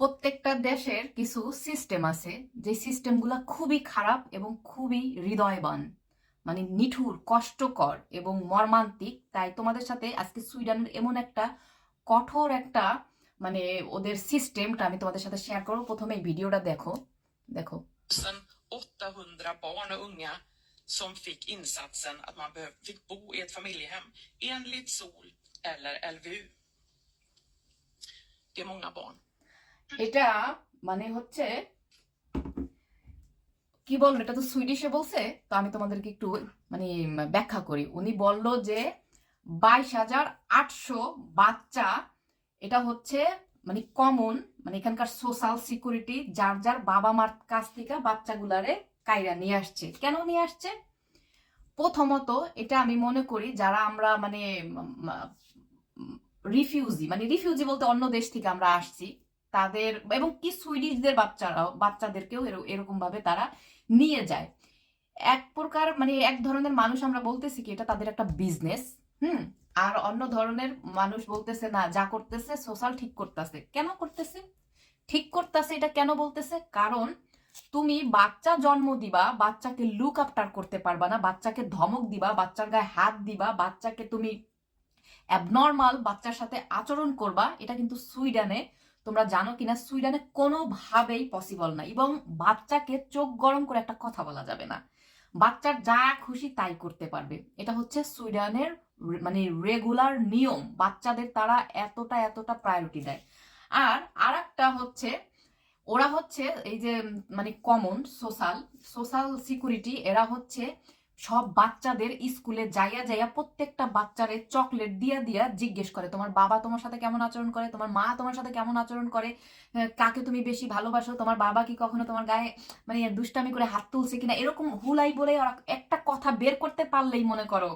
প্রত্যেকটা দেশের কিছু সিস্টেম আছে, যে সিস্টেমগুলো খুবই খারাপ এবং খুবই হৃদয়বান মানে নিঠুর, কষ্টকর এবং মর্মান্তিক তাই তোমাদের সাথে আজকে সুইডেনের এমন একটা কঠোর একটা মানে ওদের সিস্টেমটা আমি তোমাদের সাথে শেয়ার করব প্রথমে ভিডিওটা দেখো দেখো 800 barn och unga som fick insatsen att man fick bo i ett familjehem enligt SOL eller LVU. Det är många barn. এটা মানে হচ্ছে, কি বলব এটা তো সুইডিশে বলছে, তো আমি তোমাদেরকে একটু মানে ব্যাখ্যা করি। উনি বলল যে, বাইশ হাজার আটশো বাচ্চা, এটা হচ্ছে মানে কমন মানে এখানকার সোশ্যাল সিকিউরিটি যার যার বাবা মার কাছ থেকে বাচ্চাগুলারে কায়রা নিয়ে আসছে। কেন নিয়ে আসছে? প্রথমত, এটা আমি মনে করি, যারা আমরা মানে রিফিউজি মানে রিফিউজি বলতে অন্য দেশ থেকে আমরা আসছি তাদের এবং কি সুইডিশদের বাচ্চারাও, বাচ্চাদেরকেও এরকম ভাবে তারা নিয়ে যায়। এক প্রকার মানে এক ধরনের মানুষ আমরা বলতেছি কি, এটা তাদের একটা বিজনেস হুম? আর অন্য ধরনের মানুষ বলতেছে, না, যা করতেছে সোশ্যাল ঠিক করতেছে। কেন করতেছে? ঠিক করতেছে এটা কেন বলতেছে? কারণ তুমি বাচ্চা জন্ম দিবা, বাচ্চাকে লুক আফটার করতে পারবা না, বাচ্চাকে ধমক দিবা, বাচ্চার গায়ে হাত দিবা, বাচ্চাকে তুমি অ্যাবনর্মাল বাচ্চার সাথে আচরণ করবা, এটা কিন্তু সুইডেনে তোমরা জানো কিনা, সুইডেনে কোনোভাবেই পসিবল না এবং বাচ্চাকে চোখ গরম করে একটা কথা বলা যাবে না। বাচ্চার যা খুশি তাই করতে পারবে। এটা হচ্ছে সুইডেনের মানে রেগুলার নিয়ম। বাচ্চাদের তারা এতটা এতটা প্রায়োরিটি দেয়। আর আর একটা হচ্ছে, ওরা হচ্ছে এই যে মানে কমন সোশ্যাল সোশ্যাল সিকিউরিটি এরা হচ্ছে সব বাচ্চাদের স্কুলে যাইয়া যাইয়া প্রত্যেকটা বাচ্চারে চকলেট দিয়া দিয়া জিজ্ঞেস করে, তোমার বাবা তোমার সাথে কেমন আচরণ করে? তোমার মা তোমার সাথে কেমন আচরণ করে? কাকে তুমি বেশি ভালোবাসো? তোমার বাবা কি কখনো তোমার গায়ে মানে দুষ্টামি করে হাত তুলছে কিনা? এরকম হুলাই বলে ওরা একটা কথা বের করতে পারলেই মনে করো।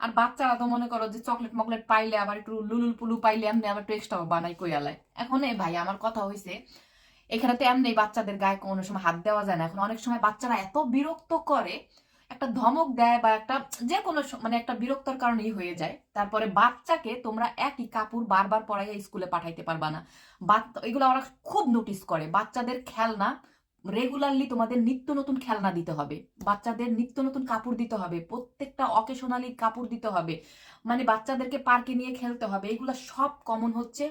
আর বাচ্চারা তো মনে করো যে চকলেট মকলেট পাইলে আবার একটু লুলুল পুলু পাইলে এমনি আবার একটু এক্সট্রা বানাই কইয়ালায়। এখন এ ভাই, আমার কথা হয়েছে এখানে তো এমনি বাচ্চাদের গায়ে কোনো সময় হাত দেওয়া যায় না। এখন অনেক সময় বাচ্চারা এত বিরক্ত করে একটা ধমক দেয় বা একটা যে কোনো মানে একটা বিরক্তর কারণেই হয়ে যায়। তারপরে বাচ্চাকে তোমরা একই কাপড় বারবার পরাইয়া স্কুলে পাঠাইতে পারবা না। এগুলো ওরা খুব নোটিস করে। বাচ্চাদের খেলনা রেগুলারলি তোমাদের নিত্য নতুন খেলনা দিতে হবে। বাচ্চাদের নিত্য নতুন কাপড় দিতে হবে। প্রত্যেকটা অকেশনালি কাপড় দিতে হবে। মানে বাচ্চাদেরকে পার্কে নিয়ে খেলতে হবে। এগুলো সব কমন হচ্ছে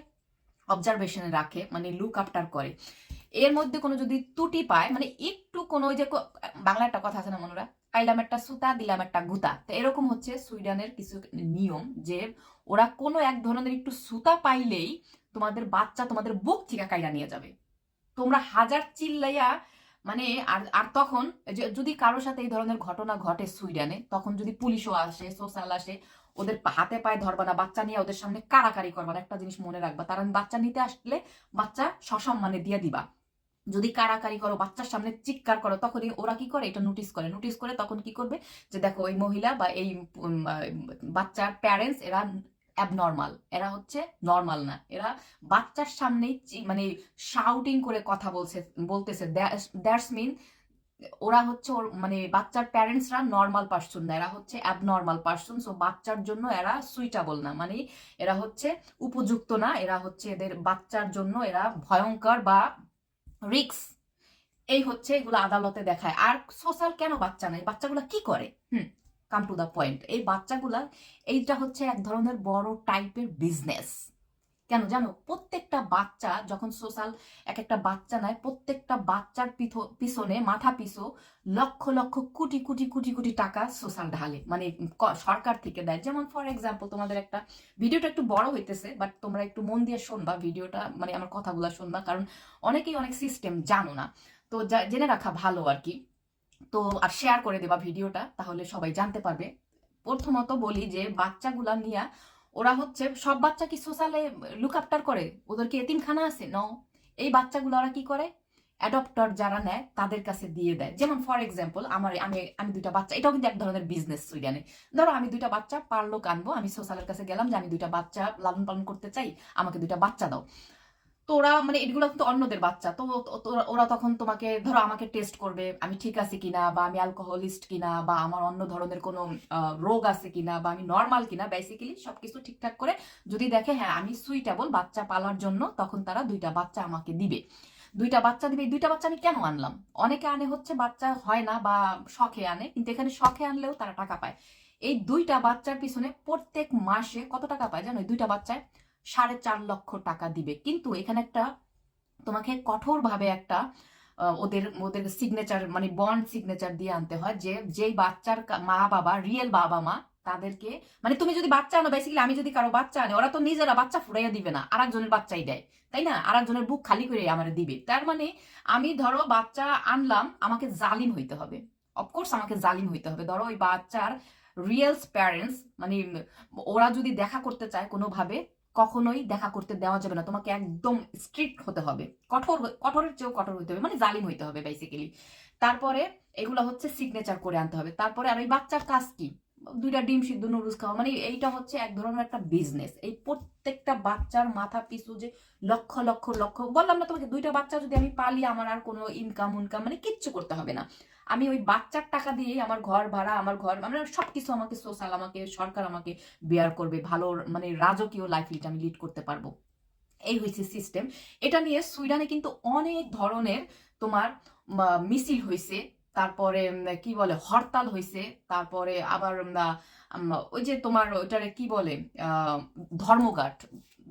অবজারভেশনে রাখে মানে লুক আফটার করে। এর মধ্যে কোনো যদি ত্রুটি পায় মানে একটু কোনো ওই যে বাংলা একটা কথা আছে না মনোরা? পাইলাম একটা সুতা দিলাম একটা গুতা। তো এরকম হচ্ছে সুইডেনের কিছু নিয়ম যে ওরা কোনো এক ধরনের একটু সুতা পাইলেই তোমাদের বাচ্চা তোমাদের বুক থেকে কাইরা নিয়ে যাবে। তোমরা হাজার চিল্লাইয়া মানে আর আর তখন যদি কারোর সাথে এই ধরনের ঘটনা ঘটে সুইডেনে, তখন যদি পুলিশও আসে, সোশ্যাল আসে, ওদের হাতে পায়ে ধরবা না, বাচ্চা নিয়ে ওদের সামনে কারাকারি করবা না, একটা জিনিস মনে রাখবা। তারা বাচ্চা নিতে আসলে বাচ্চা সসম্মানে দিয়ে দিবা। যদি কারাকারি করো, বাচ্চার সামনে চিৎকার করো, তখনই ওরা কি করে? এটা নোটিস করে। নোটিস করে তখন কি করবে? যে দেখো, ওই মহিলা বা এই বাচ্চার প্যারেন্টস এরা অ্যাবনর্মাল এরা হচ্ছে নর্মাল না। এরা বাচ্চার সামনেই মানে শাউটিং করে কথা বলছে, বলতেছে। দ্যাটস মিন ওরা হচ্ছে ওর মানে বাচ্চার প্যারেন্টসরা নর্মাল পার্সন না। এরা হচ্ছে অ্যাবনর্মাল পার্সন সো বাচ্চার জন্য এরা সুইটেবল না। মানে এরা হচ্ছে উপযুক্ত না। এরা হচ্ছে এদের বাচ্চার জন্য এরা ভয়ঙ্কর বা রিক্স এই হচ্ছে এগুলো আদালতে দেখায়। আর সোশ্যাল কেন বাচ্চা নাই? বাচ্চাগুলো কি করে? Hmm come to the point এই বাচ্চাগুলা, এইটা হচ্ছে এক ধরনের বড় টাইপের বিজনেস কেন জানো? প্রত্যেকটা বাচ্চা যখন সোশ্যাল এক একটা বাচ্চা নেয়, প্রত্যেকটা বাচ্চার পিছনে, মাথা পিছু লক্ষ লক্ষ কোটি কোটি কোটি কোটি টাকা সোশ্যাল ঢালে। মানে সরকার থেকে দেয়। যেমন ফর এক্সাম্পল তোমাদের একটা, ভিডিওটা একটু বড় হইতেছে বাট তোমরা একটু মন দিয়ে শুনবা ভিডিওটা মানে আমার কথাগুলো শুনবা, কারণ অনেকেই অনেক সিস্টেম জানো না। তো জেনে রাখা ভালো আর কি। তো আর শেয়ার করে দেবা ভিডিওটা, তাহলে সবাই জানতে পারবে। প্রথমত বলি যে বাচ্চাগুলা নিয়ে ওরা হচ্ছে সব বাচ্চা কি সোশ্যালে লুক আফটার করে। ওদের কি এতিমখানা আছে? ন এই বাচ্চাগুলো ওরা কি করে? অ্যাডপ্টর যারা নেয়, তাদের কাছে দিয়ে দেয়। যেমন ফর এক্সাম্পল আমার, আমি আমি দুইটা বাচ্চা, এটাও কিন্তু এক ধরনের বিজনেস সুইডেনে। ধরো আমি দুইটা বাচ্চা পারল কানবো আমি সোশ্যালের কাছে গেলাম যে আমি দুইটা বাচ্চা লালন পালন করতে চাই, আমাকে দুইটা বাচ্চা দাও। তো ওরা মানে এগুলো কিন্তু অন্যদের বাচ্চা। তো ওরা তখন তোমাকে, ধরো আমাকে টেস্ট করবে, আমি ঠিক আছি কিনা, বা আমি অ্যালকোহলিস্ট কিনা, বা আমার অন্য ধরনের কোনো রোগ আছে কিনা, বা আমি নর্মাল কিনা বেসিক্যালি সবকিছু ঠিকঠাক করে যদি দেখে হ্যাঁ আমি সুইটেবল বাচ্চা পালার জন্য, তখন তারা দুইটা বাচ্চা আমাকে দিবে। দুইটা বাচ্চা দিবে দুইটা বাচ্চা আমি কেন আনলাম? অনেকে আনে হচ্ছে বাচ্চা হয় না বা শখে আনে, কিন্তু এখানে শখে আনলেও তারা টাকা পায়। এই দুইটা বাচ্চার পিছনে প্রত্যেক মাসে কত টাকা পায় জানো? দুইটা বাচ্চায় সাড়ে চার লক্ষ টাকা দিবে। কিন্তু এখানে একটা তোমাকে কঠোরভাবে একটা ওদের ওদের সিগনেচার মানে বন্ড সিগনেচার দিয়ে আনতে হয় যে, যেই বাচ্চার মা বাবা রিয়েল বাবা মা, তাদেরকে মানে তুমি যদি বাচ্চা আনো বেসিক্যালি আমি যদি কারও বাচ্চা আনি, ওরা তো নিজেরা বাচ্চা ফুরাইয়া দিবে না আর একজনের বাচ্চাই দেয়, তাই না? আর একজনের বুক খালি করে আমার দিবে। তার মানে আমি ধরো বাচ্চা আনলাম, আমাকে জালিম হইতে হবে। অফকোর্স আমাকে জালিম হইতে হবে। ধরো ওই বাচ্চার রিয়েলস প্যারেন্টস মানে ওরা যদি দেখা করতে চায় কোনোভাবে কখনোই দেখা করতে দেওয়া যাবে না। তোমাকে একদম স্ট্রিক্ট হতে হবে। কঠোর কঠোরের চেয়েও কঠোর হতে হবে। মানে জালিম হইতে হবে বেসিক্যালি তারপরে এগুলো হচ্ছে সিগনেচার করে আনতে হবে। তারপরে আর ওই বাচ্চার কাজ কি? দুইটা ডিম সিদ্ধ, নুডলস খাওয়া মানে এইটা হচ্ছে এক ধরনের একটা বিজনেস এই প্রত্যেকটা বাচ্চার মাথা পিছু যে লক্ষ লক্ষ লক্ষ, বললাম না তোমাকে, দুইটা বাচ্চা যদি আমি পালি, আমার আর কোনো ইনকাম উনকাম মানে কিচ্ছু করতে হবে না। আমি ওই বাচ্চার টাকা দিয়েই আমার ঘর ভাড়া, আমার ঘর মানে সবকিছু আমাকে সোশ্যাল আমাকে সরকার আমাকে বেয়ার করবে, ভালো মানে রাজকীয় লাইফ লিড আমি লিড করতে পারব। এই হয়েছে সিস্টেম এটা নিয়ে সুইডানে কিন্তু অনেক ধরনের তোমার মিছিল হয়েছে তারপরে কি বলে, হরতাল হয়েছে তারপরে আবার ওই যে তোমার ওইটারে কি বলে ধর্মঘাট,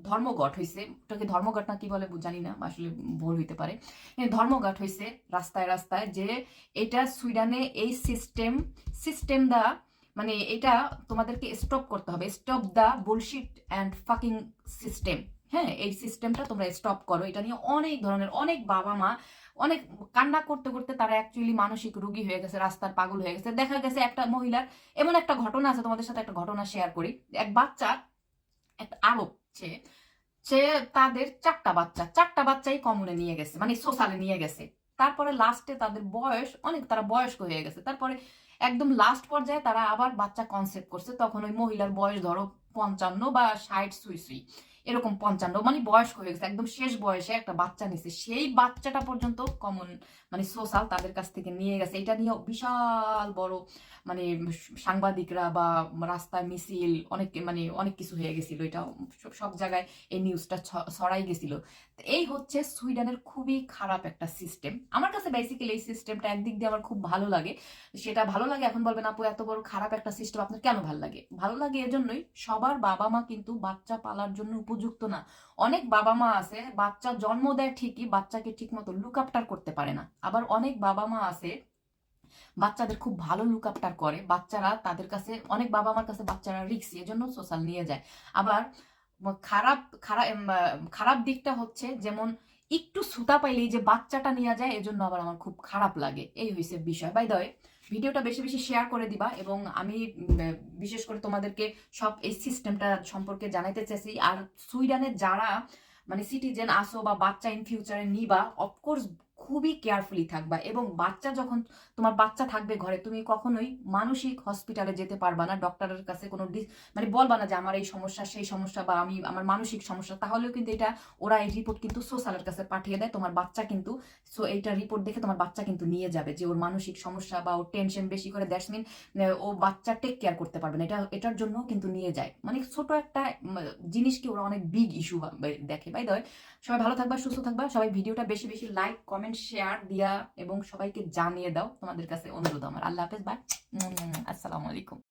ধর্মঘট হয়েছে ওটাকে ধর্মঘট না কি বলে জানি না, আসলে ভুল হইতে পারে। ধর্মঘট হয়েছে রাস্তায় রাস্তায় যে এটা সুইডানে এই সিস্টেম সিস্টেম দা মানে এটা তোমাদেরকে স্টপ করতে হবে। Stop the bullshit and fucking system. হ্যাঁ এই সিস্টেমটা তোমরা স্টপ করো। এটা নিয়ে অনেক ধরনের, অনেক বাবা মা অনেক কান্না করতে করতে তারা অ্যাকচুয়ালি মানসিক রুগী হয়ে গেছে, রাস্তার পাগল হয়ে গেছে। দেখা গেছে একটা মহিলার এমন একটা ঘটনা আছে, তোমাদের সাথে একটা ঘটনা শেয়ার করি। এক বাচ্চা, একটা আরব সে সে তাদের চারটা বাচ্চা, চারটা বাচ্চাই কমনে নিয়ে গেছে মানে সোশ্যালে নিয়ে গেছে। তারপরে লাস্টে তাদের বয়স অনেক, তারা বয়স্ক হয়ে গেছে। তারপরে একদম লাস্ট পর্যায়ে তারা আবার বাচ্চা কনসেপ্ট করছে। তখন ওই মহিলার বয়স ধরো পঞ্চান্ন বা ষাট সুই সুই এরকম পঞ্চান্ন মানে বয়স্ক হয়ে গেছে, একদম শেষ বয়সে একটা বাচ্চা নিছে। সেই বাচ্চাটা পর্যন্ত কমন মানে সোশ্যাল তাদের কাছ থেকে নিয়ে গেছে। এটা নিয়ে বিশাল বড় মানে সাংবাদিকরা বা রাস্তায় মিছিল, অনেক মানে অনেক কিছু হয়ে গেছিল। এটা সব- জায়গায় এই নিউজটা ছড়াই গেছিল। এই হচ্ছে সুইডেনের খুবই খারাপ একটা সিস্টেম আমার কাছে বেসিক্যালি এই সিস্টেমটা একদিক দিয়ে আমার খুব ভালো লাগে। সেটা ভালো লাগে, এখন বলবেন, আপু, এত বড় খারাপ একটা সিস্টেম আপনার কেন ভালো লাগে? ভালো লাগে এজন্যই সবার বাবা মা কিন্তু বাচ্চা পালার জন্য উপযুক্ত না। অনেক বাবা মা আছে, বাচ্চা জন্ম দেয় ঠিকই, বাচ্চাকে ঠিক মতো লুক আপটার করতে পারে না। আবার অনেক বাবা মা আছে, বাচ্চাদের খুব ভালো লুক আপটার করে, বাচ্চারা তাদের কাছে, অনেক বাবা মার কাছে বাচ্চারা রিক্সি এজন্য সোশ্যাল নিয়ে যায়। আবার খারাপ খারাপ খারাপ দিকটা হচ্ছে যেমন একটু সুতা পাইলেই যে বাচ্চাটা নিয়ে যায়, এজন্য আবার আমার খুব খারাপ লাগে। এই হয়েছে বিষয়। বাই দয় ভিডিওটা বেশি বেশি শেয়ার করে দিবা এবং আমি বিশেষ করে তোমাদেরকে সব এই সিস্টেমটা সম্পর্কে জানাইতে চাইছি। আর সুইডানের যারা মানে সিটিজেন আসো বা বাচ্চা ইন ফিউচারে নিবা অফকোর্স খুবই কেয়ারফুলি থাকবা এবং বাচ্চা যখন তোমার বাচ্চা থাকবে ঘরে, তুমি কখনোই মানসিক হসপিটালে যেতে পারবা না ডক্টরের কাছে কোনো মানে বলবা না যে আমার এই সমস্যা, সেই সমস্যা বা আমি, আমার মানসিক সমস্যা, তাহলেও কিন্তু এটা ওরা এই রিপোর্ট কিন্তু সোশ্যালের কাছে পাঠিয়ে দেয়। তোমার বাচ্চা কিন্তু সো এইটা রিপোর্ট দেখে তোমার বাচ্চা কিন্তু নিয়ে যাবে যে ওর মানসিক সমস্যা বা ওর টেনশন বেশি করে দ্যাটস মিন ও বাচ্চা টেক কেয়ার করতে পারবে না। এটা, এটার জন্য কিন্তু নিয়ে যায়। মানে ছোট একটা জিনিসকে ওরা অনেক বিগ ইস্যু দেখে। বাই দয় সবাই ভালো থাকবা, সুস্থ থাকবা। সবাই ভিডিওটা বেশি বেশি লাইক কমেন্ট শেয়ার দিয়া এবং সবাইকে জানিয়ে দাও তোমাদের কাছে অনুরোধ আমার। আল্লাহ হাফেজ বাই আসসালামু আলাইকুম।